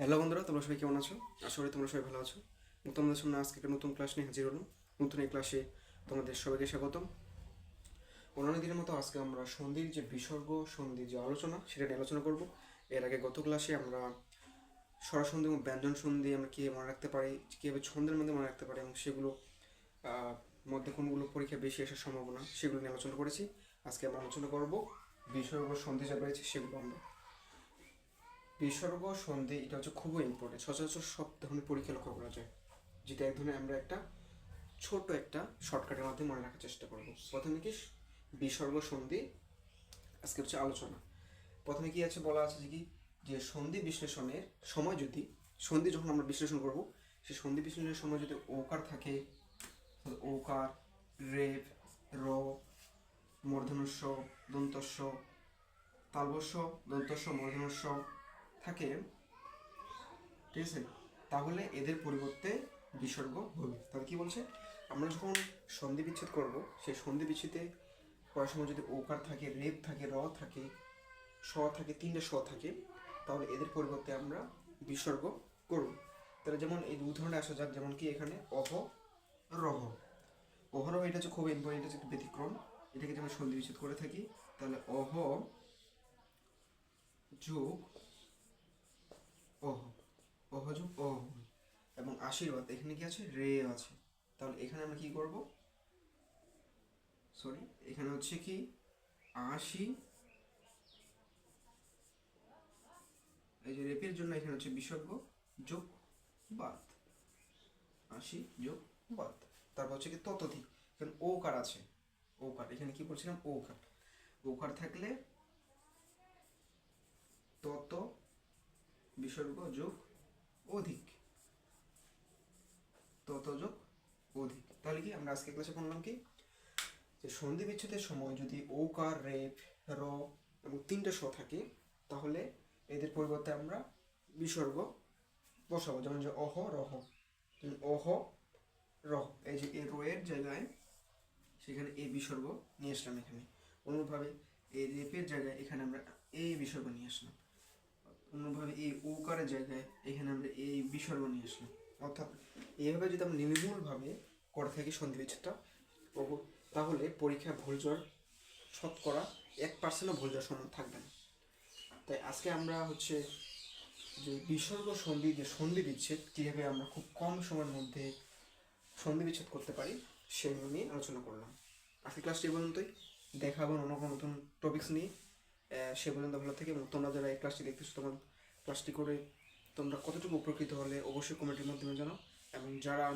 Hello বন্ধুরা, তোমরা সবাই কেমন আছো? আশা করি তোমরা সবাই ভালো আছো। তোমাদের সামনে আজকে একটা নতুন ক্লাস নিয়ে হাজির হলাম। নতুন এই ক্লাসে তোমাদের সবাইকে স্বাগতম। অন্যান্য দিনের মতো আজকে আমরা সন্ধির যে বিসর্গ, সন্ধির যে আলোচনা, সেটা নিয়ে আলোচনা করব। এর আগে গত ক্লাসে আমরা স্বরসন্ধি এবং ব্যঞ্জন সন্ধি আমরা কীভাবে মনে রাখতে পারি, কীভাবে ছন্দের মধ্যে মনে রাখতে পারি, এবং সেগুলো মধ্যে কোনগুলো পরীক্ষা বেশি আসার সম্ভাবনা, সেগুলো নিয়ে আলোচনা করেছি। আজকে আমরা আলোচনা করব বিসর্গ, সন্ধি যা রয়েছে, সেগুলো আমরা বিসর্গ, সন্ধি, এটা হচ্ছে খুবই ইম্পর্টেন্ট সচরাচর সব ধরনের পরীক্ষা লক্ষ্য করা যায়। যেটা এক ধরনের আমরা একটা ছোট একটা শর্টকাটের মাধ্যমে মনে রাখার চেষ্টা করব। প্রথমে কি? বিসর্গ, সন্ধি, আজকে হচ্ছে আলোচনা। প্রথমে কি আছে বলা আছে যে কি? যে সন্ধি বিশ্লেষণের সময় যদি, সন্ধি যখন আমরা বিশ্লেষণ করব, সেই সন্ধি বিশ্লেষণের সময় যদি ওকার থাকে ওকার রেপ, র মূর্ধনস্য দন্তস্য, তালবস্য, দন্তস্য মূর্ধনস্য থাকে। ঠিক আছে? তাহলে এদের পরিবর্তে বিসর্গ হবে। তাহলে কি বলছে? আমরা যখন সন্ধি বিচ্ছেদ করব, সেই সন্ধি বিচ্ছেদে করার সময় যদি ওকার থাকে, রেপ থাকে, র থাকে, স থাকে, তিনটে স থাকে, তাহলে এদের পরিবর্তে আমরা বিসর্গ করব। তাহলে যেমন এই উদাহরণে আসা যাক, যেমন কি এখানে অহ, রহ। অহরহ এটা হচ্ছে খুব ইম্পর্টেন্ট হচ্ছে ব্যতিক্রম। এটাকে আমরা সন্ধি বিচ্ছেদ করে থাকি, তাহলে অহ যোগ অহ অহ যোগ অহ এবং আশীর্বাদ, এখানে কি আছে? রে আছে। তাহলে এখানে আমরা কি করব? সরি এখানে হচ্ছে কি? আশি। এই যে রেপের জন্য এখানে হচ্ছে বিসর্গ, যোগ বাদ। আশি, যোগ বাদ। তারপর হচ্ছে কি ততোধিক। এখানে ওকার আছে? ওকার এখানে কি বলছিলাম? ওকার ওকার থাকলে তত বিসর্গ যোগ অধিক। তত যোগ অধিক। তাহলে কি আমরা আজকে ক্লাসে পড়লাম কি? যে সন্ধি বিচ্ছেদের সময় যদি ওকার রেপ র এবং তিনটে স থাকে, তাহলে এদের পরিবর্তে আমরা বিসর্গ বসাবো। যেমন যে অহ, রহ। অহ, রহ। এই যে এ রয়ের জায়গায় সেখানে এই বিসর্গ নিয়ে আসলাম এখানে। অনুরূপভাবে এই রেপের জায়গায় এখানে আমরা এই বিসর্গ নিয়ে আসলাম। অন্যভাবে এই ওকারের জায়গায় এখানে আমরা এই বিসর্গ নিয়ে আসলাম। অর্থাৎ এইভাবে যদি আমরা নির্ভুলভাবে করে থাকি সন্ধি বিচ্ছেদটা তাহলে পরীক্ষায় ভুল যাওয়ার শতকরা এক পার্সেন্টও ভুল যাওয়ার সম্ভাবনা থাকবে না। তাই আজকে আমরা হচ্ছে যে বিসর্গ সন্ধি, যে সন্ধি বিচ্ছেদ কীভাবে আমরা খুব কম সময়ের মধ্যে সন্ধি বিচ্ছেদ করতে পারি সেগুলো নিয়ে আলোচনা করলাম। আজকে ক্লাসটি পর্যন্তই। দেখা হবে অন্য কোনো নতুন টপিকস নিয়ে। সে পর্যন্ত ভালো থেকে এবং তোমরা যারা এই ক্লাসটি দেখতেছো, তোমার ক্লাসটি করে তোমরা কতটুকু উপকৃত হলে অবশ্যই কমেন্টের মাধ্যমে জানাও। এবং যারা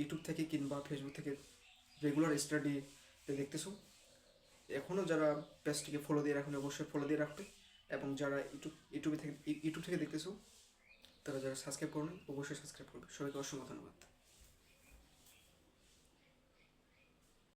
ইউটিউব থেকে কিংবা ফেসবুক থেকে রেগুলার স্টাডি দেখতেছো এখনও যারা পেজটিকে ফলো দিয়ে রাখুন, অবশ্যই ফলো দিয়ে রাখবে এবং যারা ইউটিউব ইউটিউবে থেকে ইউটিউব থেকে দেখতেছো, তারা যারা সাবস্ক্রাইব করুন, অবশ্যই সাবস্ক্রাইব করবে। সবাইকে অসংখ্য ধন্যবাদ।